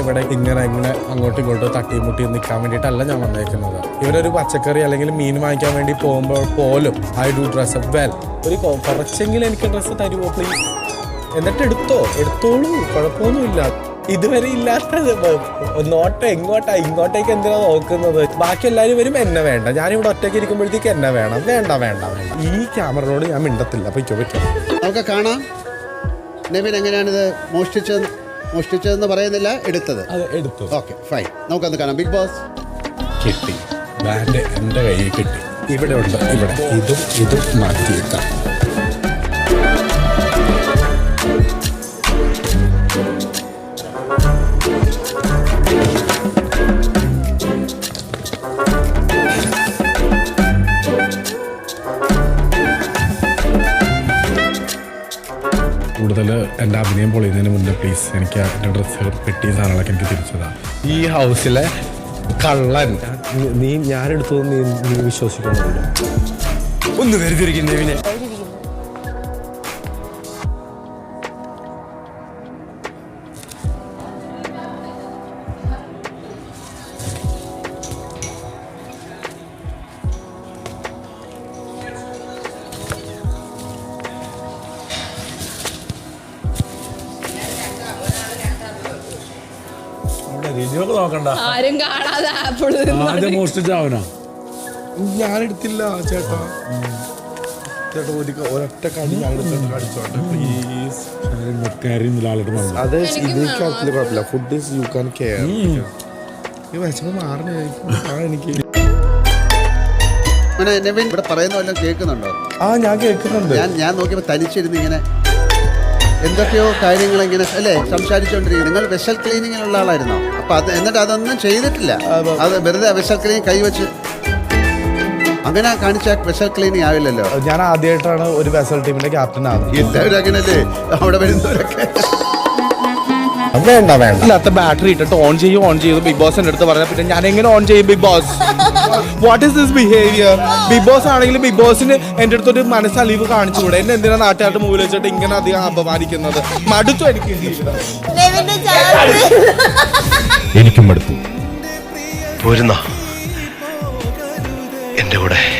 ഇവിടെ ഇങ്ങനെ ഇങ്ങനെ അങ്ങോട്ടും ഇങ്ങോട്ടും തട്ടിയും മുട്ടിയും നിൽക്കാൻ വേണ്ടിയിട്ടല്ല ഞാൻ വന്നേക്കുന്നത്. ഇവരൊരു പച്ചക്കറി അല്ലെങ്കിൽ മീൻ വാങ്ങിക്കാൻ വേണ്ടി പോകുമ്പോൾ പോലും I do dress up well. ഒരു കുറച്ചെങ്കിലും എനിക്ക് ഡ്രസ്സ് തരുമോ പ്ലീസ്? എന്നിട്ട് എടുത്തോ? എടുത്തോളൂ കുഴപ്പമൊന്നുമില്ല. ഇതുവരെ ഇല്ലാത്തത് നോട്ട് എങ്ങോട്ടാ ഇങ്ങോട്ടേക്ക് എന്തിനാ നോക്കുന്നത്? ബാക്കി എല്ലാവരും വരും എന്നെ വേണ്ട. ഞാനിവിടെ ഒറ്റയ്ക്ക് ഇരിക്കുമ്പോഴത്തേക്ക് എന്നെ വേണം. വേണ്ട വേണ്ട വേണ്ട. ഈ ക്യാമറയോട് ഞാൻ മിണ്ടത്തില്ല. പൊയ്ക്കോ പൊയ്ക്കോ. നമുക്ക് കാണാം. നവീൻ എങ്ങനെയാണിത് മോഷ്ടിച്ചത് മോഷ്ടിച്ചതെന്ന് പറയുന്നില്ല എടുത്തത്. അത് എടുത്തു. ഓക്കെ ഫൈൻ നമുക്കൊന്ന് കാണാം. ബിഗ് ബോസ് കിട്ടി. ബാൻഡ് എന്റെ കയ്യിൽ കിട്ടി. ഇവിടെ ഉണ്ട് ഇവിടെ. ഇതും ഇതും മാറ്റിയിട്ടാം കൂടുതൽ എന്റെ അഭിനയം പൊളിയുന്നതിന് മുന്നേ പ്ലീസ് എനിക്ക് എന്റെ ഡ്രസ്സ് പെട്ടി സാധനങ്ങളൊക്കെ എനിക്ക് തിരിച്ചതാണ് ഈ ഹൗസിലെ കള്ളൻ നീ- ഞാനെടുത്തു നീ വിശ്വസിക്കുന്നുണ്ടോ ഒന്ന് കരുതിരിക്കുന്നേ രുചിയൊക്കെ നോക്കണ്ട. ആരും കാണാതെ ആപ്പിൾ ആദ്യം മോഷ്ടിച്ച അവനാ. ഞാനെടുത്തില്ല ചേട്ടാ. ചേട്ടാ ഒരു ഒരൊറ്റ കടി ഞാൻ എടുത്തിട്ട് കടിച്ചോട്ടെ പ്ലീസ് കരിയുന്നില്ല ആളുടെ വന്നു അത് എനിക്ക് ഇത് വേണം. കുഴപ്പമില്ല. Food is you can care ഈ വിശപ്പ് മാറണായിരിക്കും ആ എനിക്ക് അങ്ങനെ നെവിൻ ഇവിടെ പറയുന്ന വല്ലതും കേൾക്കുന്നുണ്ടോ? ആ ഞാൻ കേൾക്കുന്നുണ്ട്. ഞാൻ ഞാൻ നോക്കിയപ്പോൾ തനിച്ചിരുന്ന് ഇങ്ങനെ എന്തൊക്കെയോ കാര്യങ്ങൾ ഇങ്ങനെ അല്ലേ സംസാരിച്ചുകൊണ്ടിരിക്കും നിങ്ങൾ വെസൽ ക്ലീനിങ്ങിനുള്ള ആളായിരുന്നോ? അപ്പൊ അത് എന്നിട്ട് അതൊന്നും ചെയ്തിട്ടില്ല. അത്. വെറുതെ വെസൽ ക്ലീനിങ് കൈവച്ച് അങ്ങനെ കാണിച്ചാൽ വെസൽ ക്ലീനിങ് ആവില്ലല്ലോ. ഞാൻ ആദ്യമായിട്ടാണ് ഒരു വെസൽ ടീമിന്റെ ക്യാപ്റ്റൻ ആവുന്നത്. എല്ലാവരും അങ്ങനല്ലേ? അവിടെ വരുന്നവരൊക്കെ. വേണ്ട വേണ്ട. ബാറ്ററി ഇട്ടിട്ട് ഓൺ ചെയ്യും ഓൺ ചെയ്യും. ബിഗ് ബോസിന്റെ അടുത്ത് പറഞ്ഞ പിന്നെ ഞാൻ എങ്ങനെ ഓൺ ചെയ്യും Bigg Boss what is this behaviour Bigg Boss ആണെങ്കിൽ ബിഗ് ബോസിന് എന്റെ അടുത്തൊരു മനസ്സലിവ് കാണിച്ചുകൂടെ എന്നെ എന്തിനാ നാട്ടുകാരുടെ മുമ്പിൽ വെച്ചിട്ട് ഇങ്ങനെ അധികം അപമാനിക്കുന്നത്? മടുത്തു എനിക്ക് എനിക്കും മടുത്തു. പോരുന്ന. എന്റെ കൂടെ.